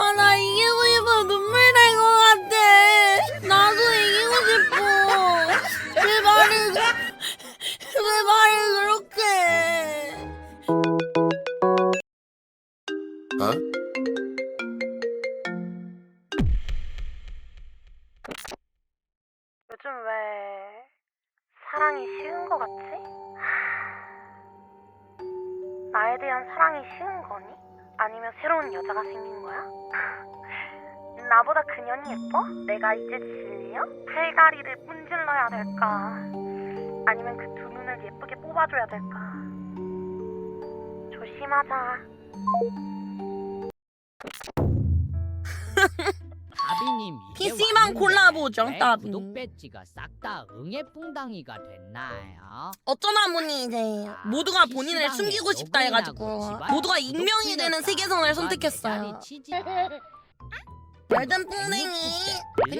아, 나 이기고 싶어. 눈물 날 것 같아. 나도 이기고 싶어. 왜 말을, 왜 말을 그렇게 해. 어? 요즘 왜 사랑이 쉬운 거 같지? 나에 대한 사랑이 쉬운 거니? 아니면 새로운 여자가 생긴 거야? 나보다 그년이 예뻐? 내가 이제 질려? 팔다리를 문질러야 될까? 아니면 그 두 눈을 예쁘게 뽑아줘야 될까? 조심하자. 왜 따비. 구독 배지가 싹 다 응애뿡당이가 됐나요? 어쩌다 보니 이제 모두가 본인을 숨기고 싶다 해가지고 모두가 익명이 되는. 세계선을 선택했어요. 말든. 사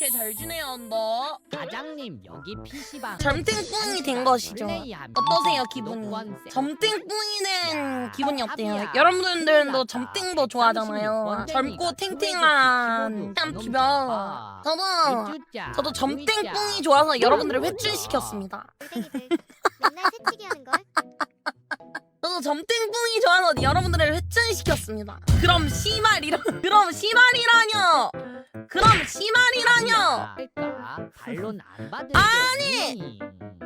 이좋게 잘 지내요 너 과장님 여기 PC방. 점땡뿡이 된 것이죠. 어떠세요 기분이 점땡뿡이 된 기분이 어때요? 여러분들도 점땡도 좋아하잖아요. 젊고 탱탱한 참 기분 저도 저도 점땡뿡이 좋아서 여러분들을 회춘시켰습니다. 땡이들 맨날 새치기 하는 걸 저도 점땡뿡이 좋아서 여러분들을 회춘시켰습니다. 그럼 시말이라 그럼 시말이라뇨! 그럼 시말이라 뇨 반론 안 받을 아니!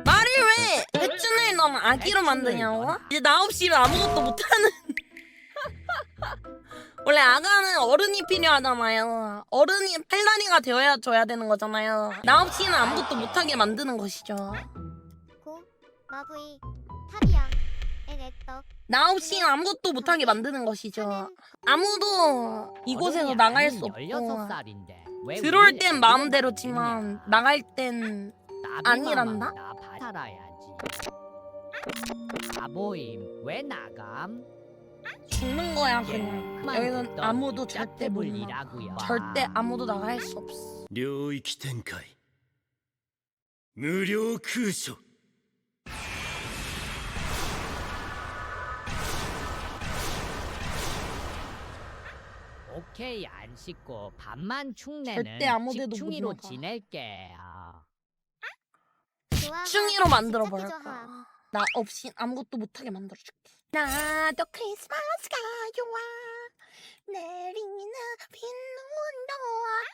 말을 왜 회춘을 너무 아기로 만드냐고? 이제 나 없이는 아무것도 못하는. 원래 아가는 어른이 필요하잖아요. 어른이 팔다리가 되어야 줘야 되는 거잖아요. 나 없이는 아무것도 못하게 만드는 것이죠. 고 마부이 탑이야. 나 없이는 아무것도 못하게 만드는 것이죠. 아무도 이곳에서 나갈 수 없고. 16살인데 들어올 땐 마음대로지만 나갈 땐 아니란다? 나 살아야지 바보임 왜 나감? 죽는 거야 그냥 그만 여기는 듣던 아무도 이 절대 못 나가 짭대불이라고요. 절대 아무도 나갈 수 없어 領域展開無料空所 오케이 안 씻고 밥만 축내는 절대 아무 데도 못 식충이로 나가. 지낼게요. 충이로 만들어 버릴까 하. 나 없이 아무것도 못하게 만들어 줄게 나도 크리스마스가 좋아 내리는 빈눈도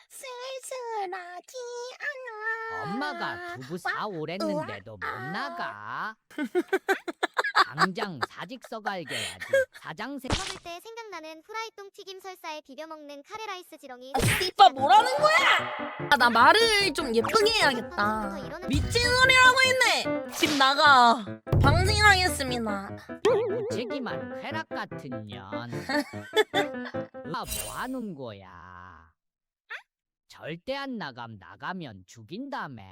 쓸쓸하지 않아 엄마가 두부 사 오랬는데도 못 아. 나가. 당장 사직 써갈겨야지. 사장생 먹을 때 생각나는 후라이똥 튀김 설사에 비벼 먹는 카레라이스 지렁이 아, 씨빠 뭐라는 거야 아, 나 말을 좀 예쁘게 해야겠다 미친 소리라고 했네 집 나가 방생하겠습니다 무책임한 쾌락 같은 년. 아, 뭐 하는 거야? 절대 안 나감 나가면 죽인다며.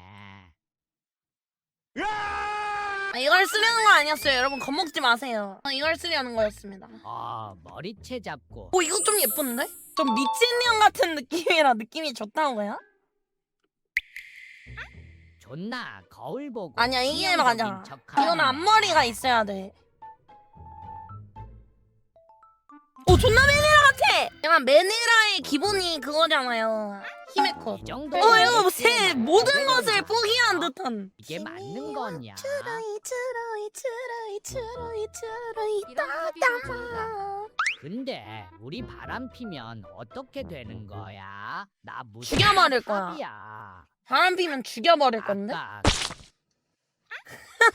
아, 이걸 쓰려는 거 아니었어요 여러분 겁먹지 마세요 아, 이걸 쓰려는 거였습니다 아 머리채 잡고 오 이거 좀 예쁜데? 좀 미친년 같은 느낌이라 느낌이 좋다고요? 존나 거울 보고 아니야 이게 치명적인 맞아 척하네. 이건 앞머리가 있어야 돼 오 존나 메네라 같아! 약간 메네라의 기본이 그거잖아요 힘의 컷 이 정도 어 이거 새 모든 것을 포기한 듯한 이게 맞는 거냐? 추러이 추러이 추러이 추러이 추러이 따따마 근데 우리 바람 피면 어떻게 되는 거야? 나 무슨 죽여버릴 거야. 탑이야. 바람 피면 죽여버릴 건데? 아까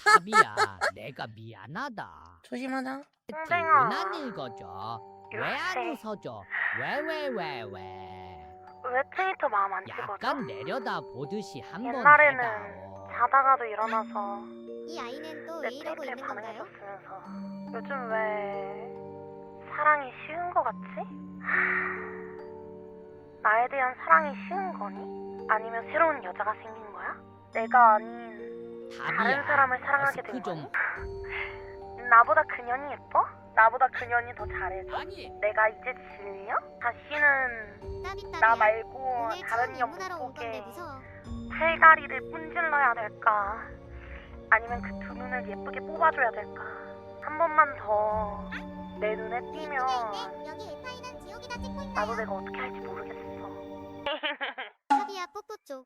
탑이야. 내가 미안하다. 조심하자. 왜안 읽어줘? 왜 안 웃어줘? 왜 왜 왜 왜? 왜 트위터 마음 안 찍어줘? 약간 내려다 보듯이 한번 옛날에는 해다오. 자다가도 일어나서 이 아이는 또 내 왜 이러고 트위터에 있는 건가요? 반응해줬으면서 요즘 왜 사랑이 쉬운 거 같지? 나에 대한 사랑이 쉬운 거니? 아니면 새로운 여자가 생긴 거야? 내가 아닌 다른. 사람을 사랑하게 된 머스크 좀 거니? 나보다 그년이 예뻐? 나보다 그년이 더 잘해줘? 아니 내가 이제 질려? 다시는 따비따비야 나 말고 오늘 다른 처음 년 입문하러 못 온 건데 보게 무서워 팔다리를 문질러야 될까? 아니면 그 두 눈을 예쁘게 뽑아줘야 될까? 한 번만 더 내 눈에 띄면 여기 나도 내가 어떻게 할지 모르겠어. 합이야 뽀뽀 쪽.